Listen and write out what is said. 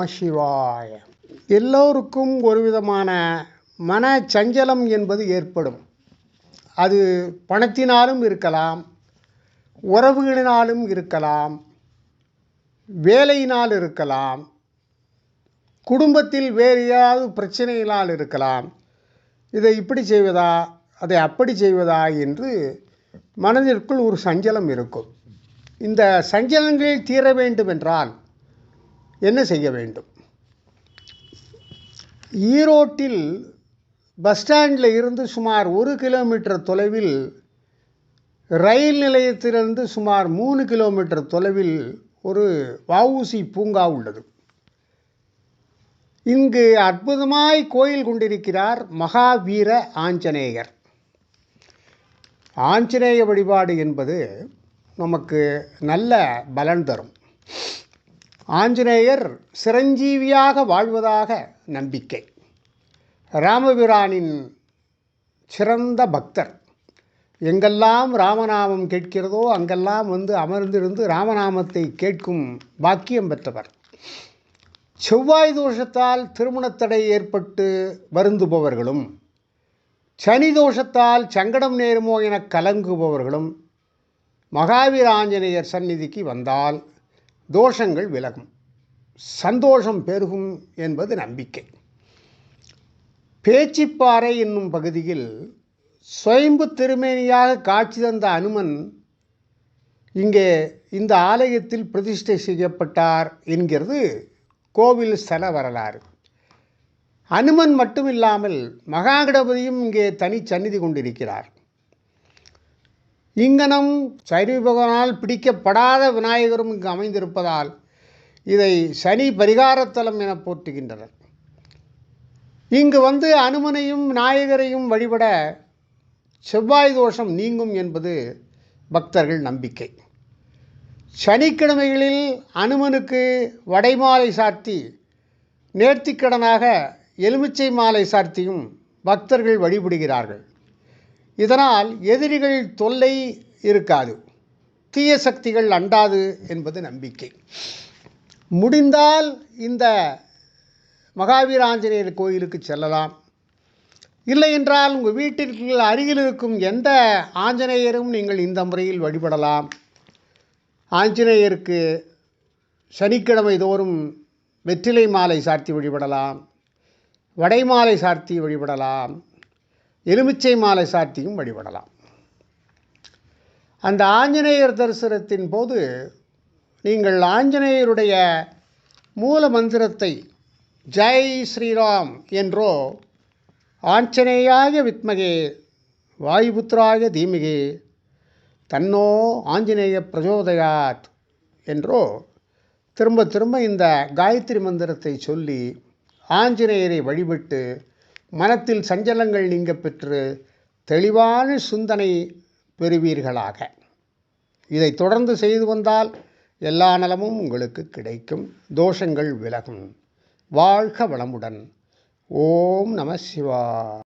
நம சிவாய. எல்லோருக்கும் ஒரு விதமான மன சஞ்சலம் என்பது ஏற்படும். அது பணத்தினாலும் இருக்கலாம் உறவுகளினாலும் இருக்கலாம் வேலையினால் இருக்கலாம் குடும்பத்தில் வேறு ஏதாவது பிரச்சனைகளால் இருக்கலாம். இதை இப்படி செய்வதா அதை அப்படி செய்வதா என்று மனதிற்குள் ஒரு சஞ்சலம் இருக்கும். இந்த சஞ்சலங்களில் தீர வேண்டுமென்றால் என்ன செய்ய வேண்டும்? ஈரோட்டில் பஸ் ஸ்டாண்டில் இருந்து சுமார் ஒரு கிலோமீட்டர் தொலைவில் ரயில் நிலையத்திலிருந்து சுமார் மூணு கிலோமீட்டர் தொலைவில் ஒரு வவுசி பூங்கா உள்ளது. இங்கு அற்புதமாய் கோயில் கொண்டிருக்கிறார் மகாவீர ஆஞ்சநேயர். ஆஞ்சநேய வழிபாடு என்பது நமக்கு நல்ல பலன் தரும். ஆஞ்சநேயர் சிரஞ்சீவியாக வாழ்வதாக நம்பிக்கை. ராமபிரானின் சிறந்த பக்தர். எங்கெல்லாம் ராமநாமம் கேட்கிறதோ அங்கெல்லாம் வந்து அமர்ந்திருந்து ராமநாமத்தை கேட்கும் பாக்கியம் பெற்றவர். செவ்வாய் தோஷத்தால் திருமணத்தடை ஏற்பட்டு வருந்துபவர்களும் சனி தோஷத்தால் சங்கடம் நேருமோ என கலங்குபவர்களும் மகாவீர ஆஞ்சநேயர் சந்நிதிக்கு வந்தால் தோஷங்கள் விலகும். சந்தோஷம் பெருகும் என்பது நம்பிக்கை. பேச்சிப்பாறை என்னும் பகுதியில் சுயம்பு திருமேனியாக காட்சி தந்த அனுமன் இங்கே இந்த ஆலயத்தில் பிரதிஷ்டை செய்யப்பட்டார் என்கிறது கோவில் ஸ்தல வரலாறு. அனுமன் மட்டும் இல்லாமல் மகாகணபதியும் இங்கே தனி சந்நிதி கொண்டிருக்கிறார். இங்கனம் சனி பகவானால் பிடிக்கப்படாத விநாயகரும் இங்கு அமைந்திருப்பதால் இதை சனி பரிகாரத்தலம் என போற்றுகின்றனர். இங்கு வந்து அனுமனையும் விநாயகரையும் வழிபட செவ்வாய் தோஷம் நீங்கும் என்பது பக்தர்கள் நம்பிக்கை. சனிக்கிழமைகளில் அனுமனுக்கு வடைமாலை சார்த்தி நேர்த்திக்கடனாக எலுமிச்சை மாலை சார்த்தியும் பக்தர்கள் வழிபடுகிறார்கள். இதனால் எதிரிகள் தொல்லை இருக்காது. தீய சக்திகள் அண்டாது என்பது நம்பிக்கை. முடிந்தால் இந்த மகாவீர ஆஞ்சநேயர் கோயிலுக்கு செல்லலாம். இல்லை என்றால் உங்கள் வீட்டிற்கு அருகில் இருக்கும் எந்த ஆஞ்சநேயரும் நீங்கள் இந்த முறையில் வழிபடலாம். ஆஞ்சநேயருக்கு சனிக்கிழமை தோறும் வெற்றிலை மாலை சார்த்தி வழிபடலாம். வடை மாலை சார்த்தி வழிபடலாம். எலுமிச்சை மாலை சார்த்தியும் வழிபடலாம். அந்த ஆஞ்சநேயர் தரிசனத்தின் போது நீங்கள் ஆஞ்சநேயருடைய மூல மந்திரத்தை ஜெய் ஸ்ரீராம் என்றோ ஆஞ்சநேயாய வித்மகே வாயுபுத்திராய தீமிகே தன்னோ ஆஞ்சநேய பிரஜோதயாத் என்றோ திரும்ப திரும்ப இந்த காயத்ரி மந்திரத்தை சொல்லி ஆஞ்சநேயரை வழிபட்டு மனத்தில் சஞ்சலங்கள் நீங்க பெற்று தெளிவான சிந்தனை பெறுவீர்களாக. இதை தொடர்ந்து செய்து வந்தால் எல்லா நலமும் உங்களுக்கு கிடைக்கும். தோஷங்கள் விலகும். வாழ்க வளமுடன். ஓம் நம சிவா